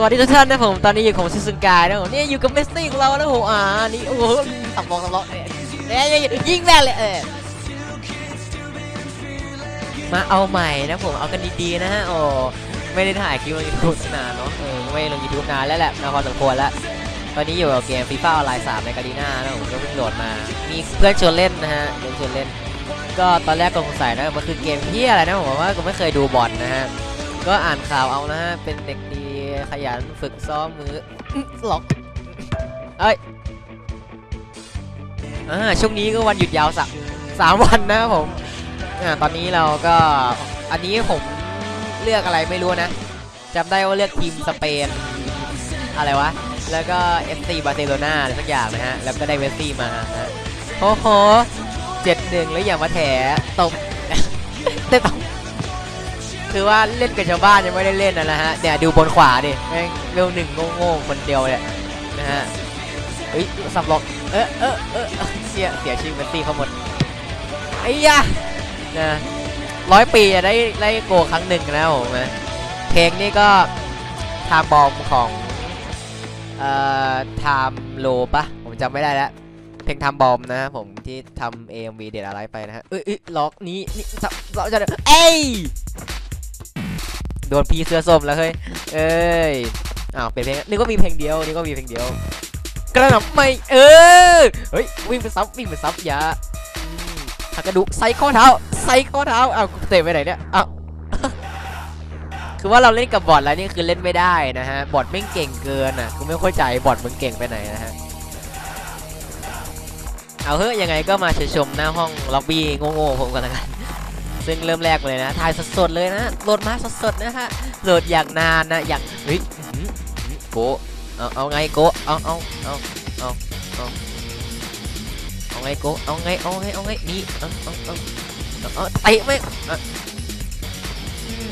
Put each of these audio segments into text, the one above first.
สวัสดีทุกท่านนะผมตอนนี้อยู่ของซิซึกายนะผมเนี่ยอยู่กับเมสซี่ของเรานะผมอ่านี่โอ้โหตับบอกตับบอกเอ้ยเอ้ยยิงแม่เลยเออมาเอาใหม่นะผมเอากันดีๆนะฮะโอ้ไม่ได้ถ่ายคลิปลงยูทูบนานเนาะเออไม่ลงยูทูบนานแล้วแหละนาพอสมควรแล้วตอนนี้อยู่กับเกมฟีฟ่าออนไลน์3ในกาลีนานะผมก็เพิ่งโหลดมามีเพื่อนชวนเล่นนะฮะเพื่อนชวนเล่น ก็ตอนแรกก็สงสัยนะมันคือเกมที่อะไรนะผมว่าก็ไม่เคยดูบอลนะฮะก็อ่านข่าวเอานะฮะเป็นเด็กดี ขยันฝึกซ้อมมือหลอกเอ้ยอ่าช่วงนี้ก็วันหยุดยาวสักสามวันนะผมอ่าตอนนี้เราก็อันนี้ผมเลือกอะไรไม่รู้นะจำได้ว่าเลือกทีมสเปนอะไรวะ แล้วก็ FC บาร์เซโลนาอะไรสักอย่างนะฮะ แล้วก็ได้เวสซี่มานะโอ้โหเจ็ดหนึ่งแล้วอย่ามาแถตบเต้ตบ คือว่าเล่นกับชาวบ้านยังไม่ได้เล่นนะนะฮะเนี่ยดูบนขวาดิแม่งเร็วหนึ่งโง่ๆคนเดียวเลยนะฮะเฮ้ยสับล็อกเออเออเออเสียเสียชื่อเมสซี่เขาหมดไอ้ยะนะร้อยปีจะได้ได้โกครั้งหนึ่งนะผมนะเพลงนี่ก็ไทม์บอมของเอ่อไทม์โลปะผมจำไม่ได้แล้วเพลงทม์บอมนะผมที่ทำ AMV เด็ดอะไรไปนะฮะเอ้ยเอ้ยล็อกนี้นี่สับสับจะเอ้ย โดนพี่เสื้อส้มแล้วเฮ้ย เอ้ย อ้าวเป็นเพลงนึกว่ามีเพลงเดียวนึกว่ามีเพลงเดียว กระหน่ำไม่ เออ เฮ้ยวิ่งไปซับวิ่งไปซับอย่าหักกระดูกใส่ข้อเท้าใส่ข้อเท้า อ้าวเตะไปไหนเนี่ยอ้าวคือว่าเราเล่นกับบอทแล้วนี่คือเล่นไม่ได้นะฮะ บอทแม่เก่งเกินอะกูไม่เข้าใจบอทมึงเก่งไปไหนนะฮะ เอาเฮ้ยยังไงก็มาเชิญชมหน้าห้องล็อบบี้โง่ๆผมกันละกัน ซึ่งเริ่มแรกเลยนะถ่ายสดๆเลยนะโหลดมาสดๆนะฮะโหลดอย่างนานนะอย่างเฮ้ยโกเอาเอาไงโกเอาเอาเอาเอาเอาเอาไงโกเอาไงเอาไงเอาไงนี่เอาเอาเอาเอาเอาเตะไม่อะอืม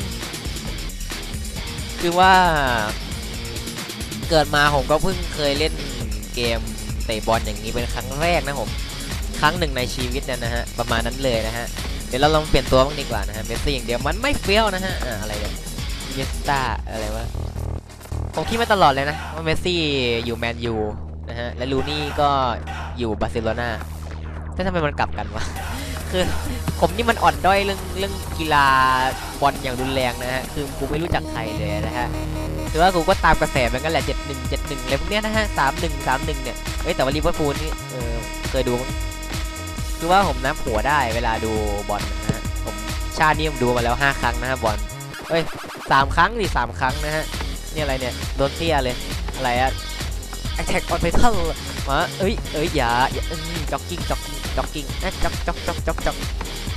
คือว่า เกิดมาผมก็เพิ่งเคยเล่นเกมเตะบอลอย่างนี้เป็นครั้งแรกนะผมครั้งหนึ่งในชีวิตนะฮะประมาณนั้นเลยนะฮะ เดี๋ยวเราลองเปลี่ยนตัวบ้างดีกว่านะฮะเมสซี่อย่างเดียวมันไม่เฟี้ยวนะฮะอ่าอะไรเนี่ยเยสตาอะไรวะผมคิดมาตลอดเลยนะว่าเมสซี่อยู่แมนยูนะฮะและลูนี่ก็อยู่บาร์เซโลนาแต่ทำไมมันกลับกันวะคือผมนี่มันอ่อนด้อยเรื่องเรื่องกีฬาบอลอย่างรุนแรงนะฮะคือกูไม่รู้จักใครเลยนะฮะถือว่ากูก็ตามกระแสมันก็แหละเจ็ดหนึ่งเจ็ดหนึ่งอะไรพวกเนี้ยนะฮะสามหนึ่งสามหนึ่งเนี่ยเอ้ยแต่ว่าลิเวอร์พูลนี่เออเคยดู คือว่าผมนับหัวได้เวลาดูบอลนะฮะผมชาตินี้ผมดูมาแล้วห้าครั้งนะฮะบอลเอ้ยสามครั้งดิสามครั้งนะฮะนี่อะไรเนี่ยโดนเตี้ยเลยอะไรอะ Attack on Titan มาเอ้ยเอ้ยอย่าอย่าจ็อกกิ้งจ็อกกิ้งจ็อกกิ้งนะจ็อกจ็อกจ็อกจ็อกจ็อก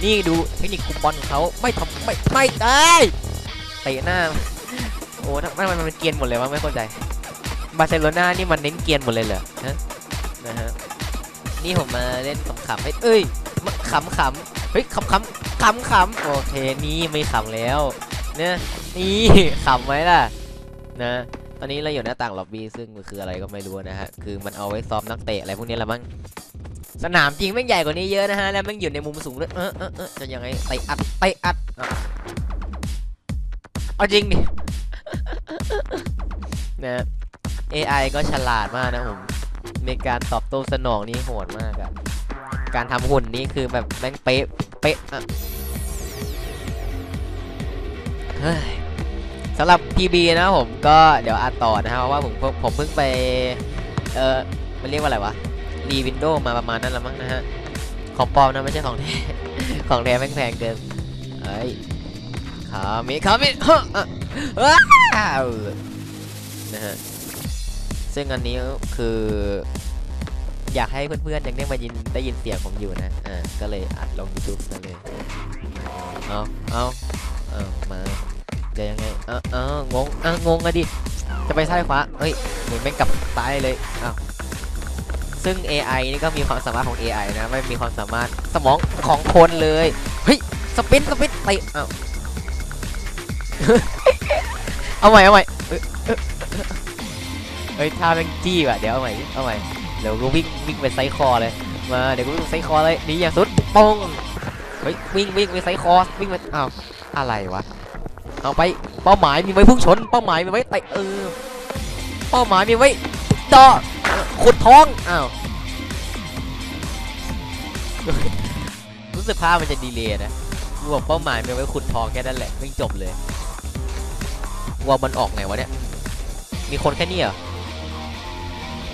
นี่ดูเทคนิคคุมบอลของเขาไม่ทำไม่ไม่ได้เตะหน้าโอ้ทำไมมันมันเกียนหมดเลยวะไม่เข้าใจบาร์เซโลนานี่มันเน้นเกียนหมดเลยเหรอฮะ นี่ผมมาเล่นขำๆให้เอ้ยขำๆเฮ้ยขำๆขำๆโอเคนี่ไม่ขำแล้วเนี่ยนี่ขำไหมล่ะนะตอนนี้เราอยู่หน้าต่างล็อบบี้ซึ่งมันคืออะไรก็ไม่รู้นะฮะคือมันเอาไว้ซ้อมนักเตะอะไรพวกนี้ละมั้งสนามจริงแม่งใหญ่กว่านี้เยอะนะฮะแล้วแม่งอยู่ในมุมสูงด้วยเออเออเออจะยังไงเตอัดเตอัดเอาจริงดินะ AI ก็ฉลาดมากนะผม ในการตอบโต้สนองนี่โหดมากอะการทำหุ่นนี่คือแบบแม่งเป๊ะ เป๊ะอะเฮ้ยสำหรับ PB นะผมก็เดี๋ยวอัดต่อนะฮะเพราะว่าผมผมเพิ่งไป เออมันเรียกว่าอะไรวะ รีวินโดว์มาประมาณนั้นละมั้งนะฮะ ของปลอมนะไม่ใช่ของแท้ ของแท้แม่งแพงเกินเฮ้ยขามิขามิเฮ้ออะว้าวนะฮะ ซึ่งอันนี้คืออยากให้เพื่อนๆยังได้มายินได้ยินเสียงผมอยู่นะอ่าก็เลยอัดลง YouTube นั่นเลยเอาเอาเอามาจะยังไงเออเอองงอะงงอะดิจะไปซ้ายขวาเฮ้ยเหมือนแม่งกลับซ้ายเลยอ้าวซึ่ง AI นี่ก็มีความสามารถของ AI นะ ไม่มีความสามารถสมองของคนเลย เฮ้ย สปินสปินไปอ้าวเอาใหม่เอาใหม่เอ้ยเอ้ยเฮ้ยท่าแม่งจี้ว่ะเดี๋ยวเอาใหม่เอาใหม่เดี๋ยวกูวิ่งวิ่งไปไซคอเลยมาเดี๋ยวกูวิ่งไซคอเลยนี่อย่างสุดปองเฮ้ยวิ่งวิ่งไปไซคอวิ่งไปอ้าวอะไรวะเอาไปเป้าหมายมีไว้พุ่งชนเป้าหมายมีไว้เตะเออเป้าหมายมีไว้เจาะขุดท้องอ้าวรู้สึกภาพมันจะดีเลยนะกูบอกเป้าหมายมีไว้ขุดทองแค่นั้นแหละไม่จบเลยว่ามันออกไงวะเนี่ยมีคนแค่นี้เหรอ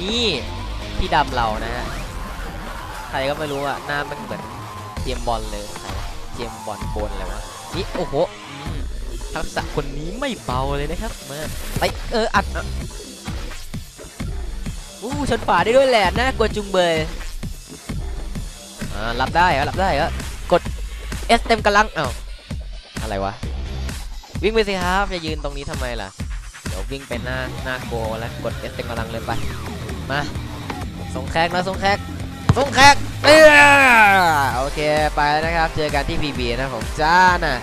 นี่พี่ดำเรานะฮะใครก็ไม่รู้อะหน้ามันเหมือนเจมบอลเลยใครวะเจมบอลโบนอะไรวะนี่โอ้โหทักษะคนนี้ไม่เบาเลยนะครับมาไปเอออัดอู้ชนฝาได้ด้วยแหละน่ากลัวจุงเบยอ่ารับได้เหรอรับได้เหรอกด S เต็มกำลังเอ้าอะไรวะวิ่งไปสิครับจะยืนตรงนี้ทำไมล่ะ วิ่งไปหน้าหน้าโกแล้วกด S เต็มกำลังเลยไป มาส่งแขกนะส่งแขกส่งแขกเออโอเคไปนะครับ เจอกันที่บีบีนะผมจ้าน่ะ